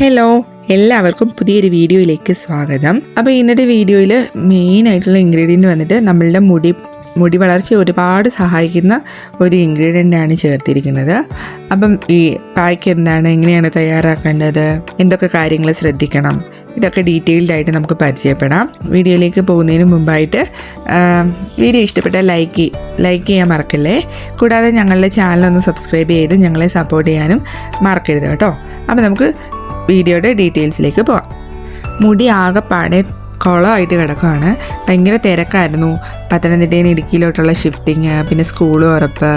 Hello എല്ലാവർക്കും പുതിയൊരു വീഡിയോയിലേക്ക് സ്വാഗതം. അപ്പോൾ ഇന്നത്തെ വീഡിയോയിൽ മെയിൻ ആയിട്ടുള്ള ഇൻഗ്രീഡിയന്റ് വന്നിട്ട് നമ്മളുടെ മുടി മുടി വളർച്ച ഒരുപാട് സഹായിക്കുന്ന ഒരു ഇൻഗ്രീഡിയന്റ് ആണ് ചേർത്തിരിക്കുന്നത്. അപ്പം ഈ പായ്ക്ക് എന്താണ് എങ്ങനെയാണ് തയ്യാറാക്കേണ്ടത് എന്തൊക്കെ കാര്യങ്ങൾ ശ്രദ്ധിക്കണം ഇതൊക്കെ ഡീറ്റെയിൽഡ് ആയിട്ട് നമുക്ക് പരിചയപ്പെടാം. വീഡിയോയിലേക്ക് പോകുന്നതിന് മുമ്പായിട്ട് വീഡിയോ ഇഷ്ടപ്പെട്ടാൽ ലൈക്ക് ലൈക്ക് ചെയ്യാൻ മറക്കല്ലേ? കൂടാതെ ഞങ്ങളുടെ ചാനൽ ഒന്ന് സബ്സ്ക്രൈബ് ചെയ്ത് ഞങ്ങളെ സപ്പോർട്ട് ചെയ്യാനും മറക്കരുത് കേട്ടോ. അപ്പോൾ നമുക്ക് വീഡിയോയുടെ ഡീറ്റെയിൽസിലേക്ക് പോവാം. മുടി ആകെപ്പാടെ കുളമായിട്ട് കിടക്കുകയാണ് ഭയങ്കര തിരക്കായിരുന്നു. പത്തനംതിട്ടയിൽ ഇടുക്കിയിലോട്ടുള്ള ഷിഫ്റ്റിങ് പിന്നെ സ്കൂൾ ഉറപ്പ്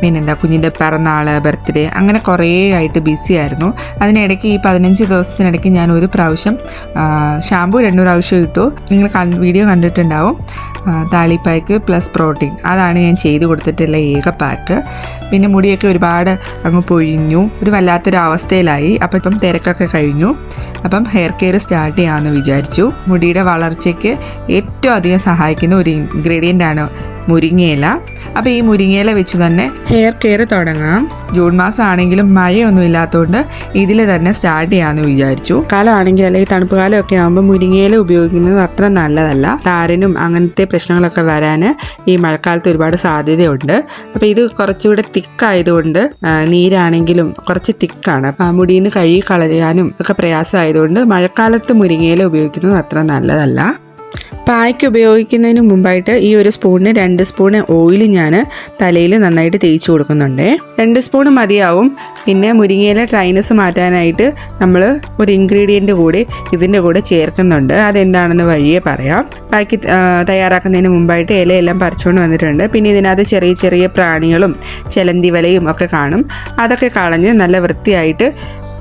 പിന്നെ എന്താ കുഞ്ഞിന്റെ പിറന്നാൾ ബർത്ത്ഡേ അങ്ങനെ കുറേ ആയിട്ട് ബിസി ആയിരുന്നു. അതിനിടയ്ക്ക് ഈ പതിനഞ്ച് ദിവസത്തിനിടയ്ക്ക് ഞാൻ ഒരു പ്രാവശ്യം ഷാമ്പു രണ്ട് പ്രാവശ്യം ഇട്ടു. നിങ്ങൾ വീഡിയോ കണ്ടിട്ടുണ്ടാവും. താളിപ്പായ്ക്ക് പ്ലസ് പ്രോട്ടീൻ അതാണ് ഞാൻ ചെയ്ത് കൊടുത്തിട്ടുള്ള ഏക പാർട്ട് പിന്നെ മുടിയൊക്കെ ഒരുപാട് അങ്ങ് പൊഴിഞ്ഞു. ഒരു വല്ലാത്തൊരു അവസ്ഥയിലായി. അപ്പം ഇപ്പം തിരക്കൊക്കെ കഴിഞ്ഞു. അപ്പം ഹെയർ കെയർ സ്റ്റാർട്ട് ചെയ്യാമെന്ന് വിചാരിച്ചു. മുടിയുടെ വളർച്ചയ്ക്ക് ഏറ്റവും അധികം സഹായിക്കുന്ന ഒരു ഇൻഗ്രീഡിയന്റ് ആണ് മുരിങ്ങയില. അപ്പോൾ ഈ മുരിങ്ങയില വെച്ച് തന്നെ ഹെയർ കെയർ തുടങ്ങാം. ജൂൺ മാസം ആണെങ്കിലും മഴയൊന്നും ഇല്ലാത്തതുകൊണ്ട് ഇതിൽ തന്നെ സ്റ്റാർട്ട് ചെയ്യാമെന്ന് വിചാരിച്ചു. കാലമാണെങ്കിൽ അല്ലെങ്കിൽ തണുപ്പ് കാലമൊക്കെ ആകുമ്പോൾ മുരിങ്ങയില ഉപയോഗിക്കുന്നത് അത്ര നല്ലതല്ല. താരനും അങ്ങനത്തെ പ്രശ്നങ്ങളൊക്കെ വരാൻ ഈ മഴക്കാലത്ത് ഒരുപാട് സാധ്യതയുണ്ട്. അപ്പോൾ ഇത് കുറച്ചുകൂടെ തിക്കായതുകൊണ്ട് നീരാണെങ്കിലും കുറച്ച് തിക്കാണ്. മുടിയിൽ നിന്ന് കഴുകി കളയാനും ഒക്കെ പ്രയാസമായതുകൊണ്ട് മഴക്കാലത്ത് മുരിങ്ങയില ഉപയോഗിക്കുന്നത് അത്ര നല്ലതല്ല. പായ്ക്ക് ഉപയോഗിക്കുന്നതിന് മുമ്പായിട്ട് ഈ ഒരു സ്പൂണിന് രണ്ട് സ്പൂൺ ഓയിൽ ഞാൻ തലയിൽ നന്നായിട്ട് തേച്ച് കൊടുക്കുന്നുണ്ട്. രണ്ട് സ്പൂൺ മതിയാവും. പിന്നെ മുരിങ്ങയില ട്രൈനസ് മാറ്റാനായിട്ട് നമ്മൾ ഒരു ഇൻഗ്രീഡിയന്റ് കൂടി ഇതിന്റെ കൂടെ ചേർക്കുന്നുണ്ട്. അതെന്താണെന്ന് വഴിയെ പറയാം. ആ, തയ്യാറാക്കുന്നതിന് മുമ്പായിട്ട് ഇലയെല്ലാം പറിച്ചുകൊണ്ട് വന്നിട്ടുണ്ട്. പിന്നെ ഇതിനകത്ത് ചെറിയ ചെറിയ പ്രാണികളും ചെലന്തി വലയും ഒക്കെ കാണും. അതൊക്കെ കളഞ്ഞ് നല്ല വൃത്തിയായിട്ട്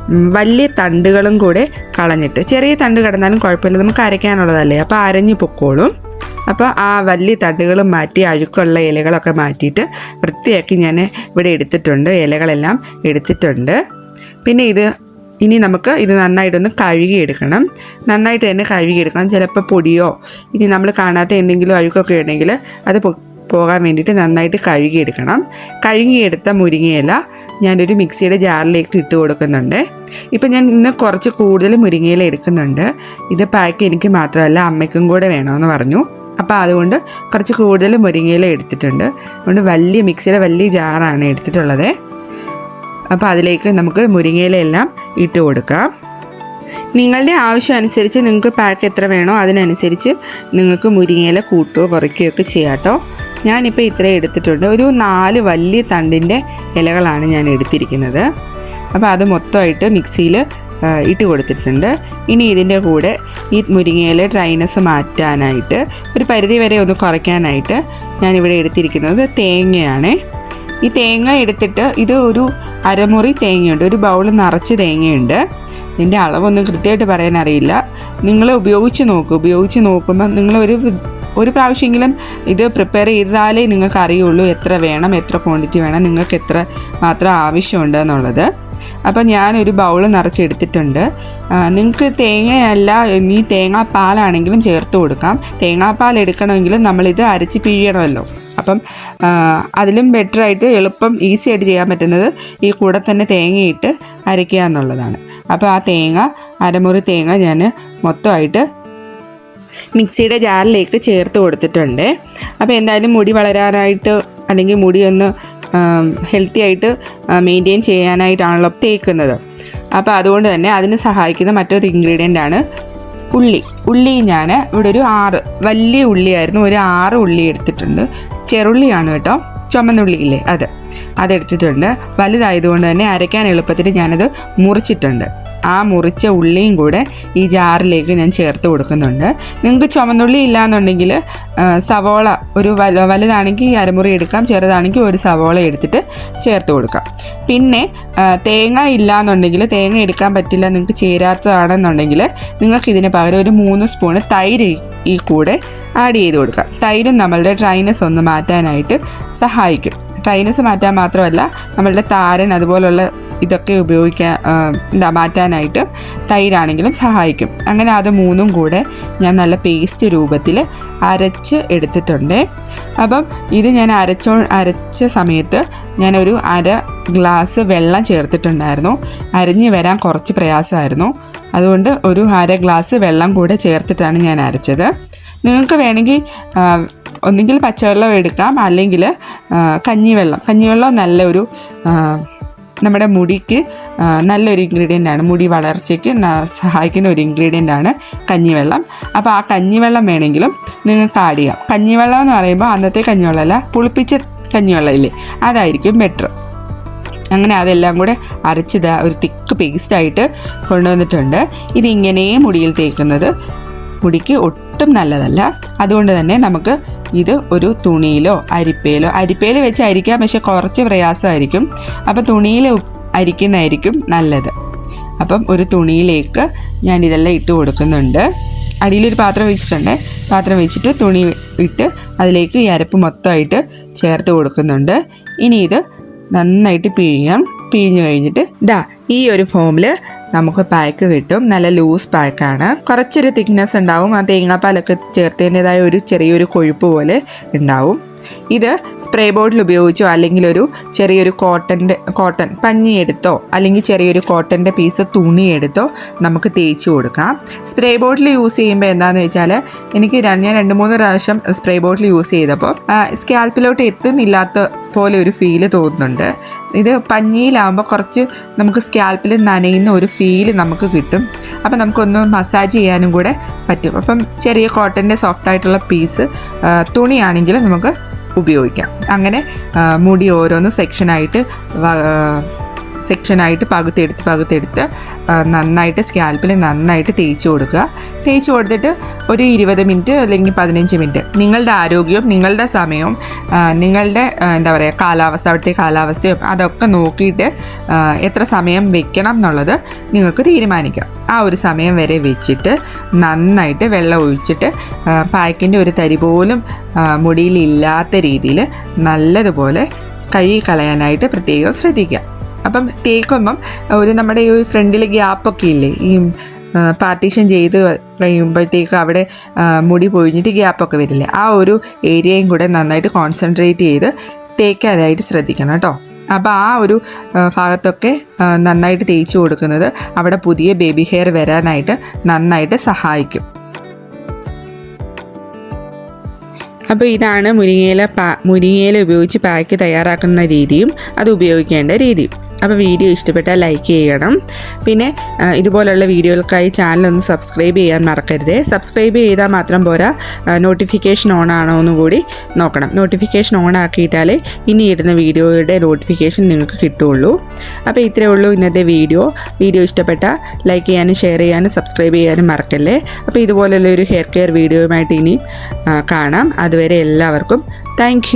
വലിയ തണ്ടുകളും കൂടെ കളഞ്ഞിട്ട് ചെറിയ തണ്ട് കിടന്നാലും കുഴപ്പമില്ല. നമുക്ക് അരയ്ക്കാനുള്ളതല്ലേ. അപ്പോൾ അരഞ്ഞു പൊക്കോളും. അപ്പോൾ ആ വലിയ തണ്ടുകളും മാറ്റി അഴുക്കുള്ള ഇലകളൊക്കെ മാറ്റിയിട്ട് വൃത്തിയാക്കി ഞാൻ ഇവിടെ എടുത്തിട്ടുണ്ട്. ഇലകളെല്ലാം എടുത്തിട്ടുണ്ട്. പിന്നെ ഇത് ഇനി നമുക്ക് ഇത് നന്നായിട്ടൊന്ന് കഴുകിയെടുക്കണം. നന്നായിട്ട് തന്നെ കഴുകിയെടുക്കണം. ചിലപ്പോൾ പൊടിയോ ഇനി നമ്മൾ കാണാത്ത എന്തെങ്കിലും അഴുക്കൊക്കെ ഉണ്ടെങ്കിൽ അത് പോകാൻ വേണ്ടിയിട്ട് നന്നായിട്ട് കഴുകിയെടുക്കണം. കഴുകിയെടുത്ത മുരിങ്ങയില ഞാനൊരു മിക്സിയുടെ ജാറിലേക്ക് ഇട്ട് കൊടുക്കുന്നുണ്ട്. ഇപ്പം ഞാൻ ഇന്ന് കുറച്ച് കൂടുതൽ മുരിങ്ങയില എടുക്കുന്നുണ്ട്. ഇത് പാക്ക് എനിക്ക് മാത്രമല്ല അമ്മയ്ക്കും കൂടെ വേണമെന്ന് പറഞ്ഞു. അപ്പോൾ അതുകൊണ്ട് കുറച്ച് കൂടുതൽ മുരിങ്ങയില എടുത്തിട്ടുണ്ട്. അതുകൊണ്ട് വലിയ മിക്സിയുടെ വലിയ ജാറാണ് എടുത്തിട്ടുള്ളത്. അപ്പോൾ അതിലേക്ക് നമുക്ക് മുരിങ്ങയിലെല്ലാം ഇട്ട് കൊടുക്കാം. നിങ്ങളുടെ ആവശ്യം അനുസരിച്ച് നിങ്ങൾക്ക് പാക്ക് എത്ര വേണോ അതിനനുസരിച്ച് നിങ്ങൾക്ക് മുരിങ്ങയില കൂട്ടുകയോ കുറയ്ക്കുകയോ ഒക്കെ ചെയ്യാം കേട്ടോ. ഞാനിപ്പോൾ ഇത്രയും എടുത്തിട്ടുണ്ട്. ഒരു നാല് വലിയ തണ്ടിന്റെ ഇലകളാണ് ഞാൻ എടുത്തിരിക്കുന്നത്. അപ്പോൾ അത് മൊത്തമായിട്ട് മിക്സിയിൽ ഇട്ട് കൊടുത്തിട്ടുണ്ട്. ഇനി ഇതിന്റെ കൂടെ ഈ മുരിങ്ങയിലെ ഡ്രൈനസ് മാറ്റാനായിട്ട് ഒരു പരിധി വരെ ഒന്ന് കുറയ്ക്കാനായിട്ട് ഞാനിവിടെ എടുത്തിരിക്കുന്നത് തേങ്ങയാണ്. ഈ തേങ്ങ എടുത്തിട്ട് ഇത് ഒരു അരമുറി തേങ്ങയുണ്ട്. ഒരു ബൗൾ നിറച്ച് തേങ്ങയുണ്ട്. ഇതിന്റെ അളവൊന്നും കൃത്യമായിട്ട് പറയാനറിയില്ല. നിങ്ങൾ ഉപയോഗിച്ച് നോക്കുക ഉപയോഗിച്ച് നോക്കുമ്പോൾ നിങ്ങൾ ഒരു പ്രാവശ്യമെങ്കിലും ഇത് പ്രിപ്പയർ ചെയ്താലേ നിങ്ങൾക്ക് അറിയുള്ളൂ എത്ര വേണം എത്ര ക്വാണ്ടിറ്റി വേണം നിങ്ങൾക്ക് എത്ര മാത്രം ആവശ്യമുണ്ട് എന്നുള്ളത്. അപ്പോൾ ഞാനൊരു ബൗൾ നിറച്ചെടുത്തിട്ടുണ്ട്. നിങ്ങൾക്ക് തേങ്ങയല്ല ഇനി തേങ്ങാപ്പാലാണെങ്കിലും ചേർത്ത് കൊടുക്കാം. തേങ്ങാപ്പാൽ എടുക്കണമെങ്കിലും നമ്മളിത് അരച്ച് പിഴിയണമല്ലോ. അപ്പം അതിലും ബെറ്റർ ആയിട്ട് എളുപ്പം ഈസി ആയിട്ട് ചെയ്യാൻ പറ്റുന്നത് ഈ കൂടെ തന്നെ തേങ്ങയിട്ട് അരയ്ക്കുക എന്നുള്ളതാണ്. അപ്പോൾ ആ തേങ്ങ അരമുറി തേങ്ങ ഞാൻ മൊത്തമായിട്ട് മിക്സിയുടെ ജാറിലേക്ക് ചേർത്ത് കൊടുത്തിട്ടുണ്ട്. അപ്പോൾ എന്തായാലും മുടി വളരാനായിട്ട് അല്ലെങ്കിൽ മുടി ഒന്ന് ഹെൽത്തി ആയിട്ട് മെയിന്റെയിൻ ചെയ്യാനായിട്ടാണല്ലോ തേക്കുന്നത്. അപ്പോൾ അതുകൊണ്ട് തന്നെ അതിന് സഹായിക്കുന്ന മറ്റൊരു ഇൻഗ്രീഡിയന്റ് ആണ് ഉള്ളി. ഉള്ളി ഞാൻ ഇവിടെ ഒരു ആറ് വലിയ ഉള്ളിയായിരുന്നു. ഒരു ആറ് ഉള്ളി എടുത്തിട്ടുണ്ട്. ചെറുള്ളിയാണ് കേട്ടോ. ചുമന്നുള്ളിയില്ലേ? അത്. അതെടുത്തിട്ടുണ്ട് വലുതായതുകൊണ്ട് തന്നെ അരയ്ക്കാൻ എളുപ്പത്തിന് ഞാനത് മുറിച്ചിട്ടുണ്ട്. ആ മുറിച്ച ഉള്ളിയും കൂടെ ഈ ജാറിലേക്ക് ഞാൻ ചേർത്ത് കൊടുക്കുന്നുണ്ട്. നിങ്ങൾക്ക് ചുമന്നുള്ളി ഇല്ലാന്നുണ്ടെങ്കിൽ സവോള ഒരു വല വലുതാണെങ്കിൽ അരമുറി എടുക്കാം ചെറുതാണെങ്കിൽ ഒരു സവോള എടുത്തിട്ട് ചേർത്ത് കൊടുക്കാം. പിന്നെ തേങ്ങ തേങ്ങ ഇല്ലാന്നുണ്ടെങ്കിൽ തേങ്ങ എടുക്കാൻ പറ്റില്ല നിങ്ങൾക്ക് ചേരാത്തതാണെന്നുണ്ടെങ്കിൽ നിങ്ങൾക്ക് ഇതിന് പകരം ഒരു മൂന്ന് സ്പൂണ് തൈര് ഈ കൂടെ ആഡ് ചെയ്ത് കൊടുക്കാം. തൈരും നമ്മളുടെ ഡ്രൈനസ് ഒന്ന് മാറ്റാനായിട്ട് സഹായിക്കും. ഡ്രൈനസ് മാറ്റാൻ മാത്രമല്ല നമ്മളുടെ താരൻ അതുപോലുള്ള ഇതൊക്കെ ഉപയോഗിക്കാൻ എന്താ മാറ്റാനായിട്ട് തൈരാണെങ്കിലും സഹായിക്കും. അങ്ങനെ അത് മൂന്നും കൂടെ ഞാൻ നല്ല പേസ്റ്റ് രൂപത്തിൽ അരച്ച് എടുത്തിട്ടുണ്ട്. അപ്പം ഇത് ഞാൻ അരച്ചോ അരച്ച സമയത്ത് ഞാനൊരു അര ഗ്ലാസ് വെള്ളം ചേർത്തിട്ടുണ്ടായിരുന്നു. അരിഞ്ഞ് വരാൻ കുറച്ച് പ്രയാസമായിരുന്നു. അതുകൊണ്ട് ഒരു അര ഗ്ലാസ് വെള്ളം കൂടെ ചേർത്തിട്ടാണ് ഞാൻ അരച്ചത്. നിങ്ങൾക്ക് വേണമെങ്കിൽ ഒന്നുകിൽ പച്ചവെള്ളം എടുക്കാം അല്ലെങ്കിൽ കഞ്ഞിവെള്ളം. കഞ്ഞിവെള്ളം നല്ലൊരു നമ്മുടെ മുടിക്ക് നല്ലൊരു ഇൻഗ്രീഡിയന്റ് ആണ്. മുടി വളർച്ചയ്ക്ക് സഹായിക്കുന്ന ഒരു ഇൻഗ്രീഡിയന്റ് ആണ് കഞ്ഞിവെള്ളം. അപ്പോൾ ആ കഞ്ഞിവെള്ളം വേണമെങ്കിലും നിങ്ങൾക്ക് ആഡ് ചെയ്യാം. കഞ്ഞിവെള്ളം എന്ന് പറയുമ്പോൾ അന്നത്തെ കഞ്ഞിവെള്ളമല്ല പുളിപ്പിച്ച കഞ്ഞിവെള്ളം ഇല്ലേ? അതായിരിക്കും ബെറ്റർ അങ്ങനെ അതെല്ലാം കൂടെ അരച്ചത് ഒരു തിക്ക് പേസ്റ്റായിട്ട് കൊണ്ടുവന്നിട്ടുണ്ട്. ഇതിങ്ങനെ മുടിയിൽ തേക്കുന്നത് മുടിക്ക് ഒട്ടും നല്ലതല്ല. അതുകൊണ്ട് തന്നെ നമുക്ക് ഇത് ഒരു തുണിയിലോ അരിപ്പയിലോ അരിപ്പയിൽ വെച്ച് അരിക്കാം പക്ഷെ കുറച്ച് പ്രയാസമായിരിക്കും. അപ്പം തുണിയിൽ അരിക്കുന്നതായിരിക്കും നല്ലത്. അപ്പം ഒരു തുണിയിലേക്ക് ഞാൻ ഇതെല്ലാം ഇട്ട് കൊടുക്കുന്നുണ്ട്. അടിയിലൊരു പാത്രം വെച്ചിട്ടുണ്ട്. പാത്രം വെച്ചിട്ട് തുണി ഇട്ട് അതിലേക്ക് ഈ അരപ്പ് മൊത്തമായിട്ട് ചേർത്ത് കൊടുക്കുന്നുണ്ട്. ഇനി ഇത് നന്നായിട്ട് പിഴിയാം പിഴിഞ്ഞു കഴിഞ്ഞിട്ട് ദാ ഈ ഒരു ഫോമിൽ നമുക്ക് പാക്ക് കിട്ടും. നല്ല ലൂസ് പാക്കാണ് കുറച്ചൊരു തിക്നെസ് ഉണ്ടാവും. ആ തേങ്ങാപ്പാലൊക്കെ ചേർത്തതിന്റെതായ ഒരു ചെറിയൊരു കൊഴുപ്പ് പോലെ ഉണ്ടാവും. ഇത് സ്പ്രേ ബോട്ടിൽ ഉപയോഗിച്ചോ അല്ലെങ്കിൽ ഒരു ചെറിയൊരു കോട്ടന്റെ കോട്ടൺ പഞ്ഞി എടുത്തോ അല്ലെങ്കിൽ ചെറിയൊരു കോട്ടന്റെ പീസ് തുണി എടുത്തോ നമുക്ക് തേച്ച് കൊടുക്കാം. സ്പ്രേ ബോട്ടിൽ യൂസ് ചെയ്യുമ്പോൾ എന്താണെന്ന് വെച്ചാൽ എനിക്ക് ഞാൻ രണ്ട് മൂന്ന് പ്രാവശ്യം സ്പ്രേ ബോട്ടിൽ യൂസ് ചെയ്തപ്പോൾ സ്കാൽപ്പിലോട്ട് എത്തുന്നില്ലാത്ത പോലെ ഒരു ഫീൽ തോന്നുന്നുണ്ട്. ഇത് പഞ്ഞിയിലാകുമ്പോൾ കുറച്ച് നമുക്ക് സ്കാൽപ്പിൽ നനയുന്ന ഒരു ഫീൽ നമുക്ക് കിട്ടും. അപ്പം നമുക്കൊന്ന് മസാജ് ചെയ്യാനും കൂടെ പറ്റും. അപ്പം ചെറിയ കോട്ടന്റെ സോഫ്റ്റ് ആയിട്ടുള്ള പീസ് തുണിയാണെങ്കിൽ നമുക്ക് ഉപയോഗിക്കാം. അങ്ങനെ മുടി ഓരോന്ന് സെക്ഷനായിട്ട് സെക്ഷനായിട്ട് പകുത്തെടുത്ത് പകുത്തെടുത്ത് ആ, നന്നായിട്ട് സ്കാൽപ്പിൽ നന്നായിട്ട് തേച്ച് കൊടുക്കുക. തേച്ച് കൊടുത്തിട്ട് ഒരു ഇരുപത് മിനിറ്റ് അല്ലെങ്കിൽ പതിനഞ്ച് മിനിറ്റ് നിങ്ങളുടെ ആരോഗ്യവും നിങ്ങളുടെ സമയവും നിങ്ങളുടെ എന്താ പറയുക കാലാവസ്ഥ അവിടുത്തെ കാലാവസ്ഥയും അതൊക്കെ നോക്കിയിട്ട് എത്ര സമയം വെക്കണം എന്നുള്ളത് നിങ്ങൾക്ക് തീരുമാനിക്കാം. ആ ഒരു സമയം വരെ വെച്ചിട്ട് നന്നായിട്ട് വെള്ളം ഒഴിച്ചിട്ട് പാക്കിന്റെ ഒരു തരി പോലും മുടിയിലില്ലാത്ത രീതിയിൽ നല്ലതുപോലെ കഴുകി കളയാനായിട്ട് പ്രത്യേകം ശ്രദ്ധിക്കുക. അപ്പം തേക്കുമ്പം ഒരു നമ്മുടെ ഈ ഫ്രണ്ടിൽ ഗ്യാപ്പൊക്കെ ഇല്ലേ ഈ പാർട്ടീഷൻ ചെയ്ത് കഴിയുമ്പോഴത്തേക്ക് അവിടെ മുടി പൊഴിഞ്ഞിട്ട് ഗ്യാപ്പൊക്കെ വരില്ലേ? ആ ഒരു ഏരിയയും കൂടെ നന്നായിട്ട് കോൺസെൻട്രേറ്റ് ചെയ്ത് തേക്കാനായിട്ട് ശ്രദ്ധിക്കണം കേട്ടോ. അപ്പോൾ ആ ഒരു ഭാഗത്തൊക്കെ നന്നായിട്ട് തേച്ച് കൊടുക്കുന്നത് അവിടെ പുതിയ ബേബി ഹെയർ വരാനായിട്ട് നന്നായിട്ട് സഹായിക്കും. അപ്പോൾ ഇതാണ് മുരിങ്ങയില പാ മുരിങ്ങയില ഉപയോഗിച്ച് പാക്ക് തയ്യാറാക്കുന്ന രീതിയും അത് ഉപയോഗിക്കേണ്ട രീതിയും. അപ്പോൾ വീഡിയോ ഇഷ്ടപ്പെട്ടാൽ ലൈക്ക് ചെയ്യണം. പിന്നെ ഇതുപോലുള്ള വീഡിയോകൾക്കായി ചാനൽ ഒന്ന് സബ്സ്ക്രൈബ് ചെയ്യാൻ മറക്കരുത്. സബ്സ്ക്രൈബ് ചെയ്താൽ മാത്രം പോരാ നോട്ടിഫിക്കേഷൻ ഓൺ ആണോ എന്ന് കൂടി നോക്കണം. നോട്ടിഫിക്കേഷൻ ഓൺ ആക്കിയിട്ടാലേ ഇനി ഇടുന്ന വീഡിയോയുടെ നോട്ടിഫിക്കേഷൻ നിങ്ങൾക്ക് കിട്ടുള്ളൂ അപ്പോൾ ഇത്രയേ ഉള്ളൂ ഇന്നത്തെ വീഡിയോ. വീഡിയോ ഇഷ്ടപ്പെട്ടാൽ ലൈക്ക് ചെയ്യാനും ഷെയർ ചെയ്യാനും സബ്സ്ക്രൈബ് ചെയ്യാനും മറക്കല്ലേ? അപ്പോൾ ഇതുപോലുള്ള ഒരു ഹെയർ കെയർ വീഡിയോയുമായിട്ട് ഇനി കാണാം. അതുവരെ എല്ലാവർക്കും താങ്ക്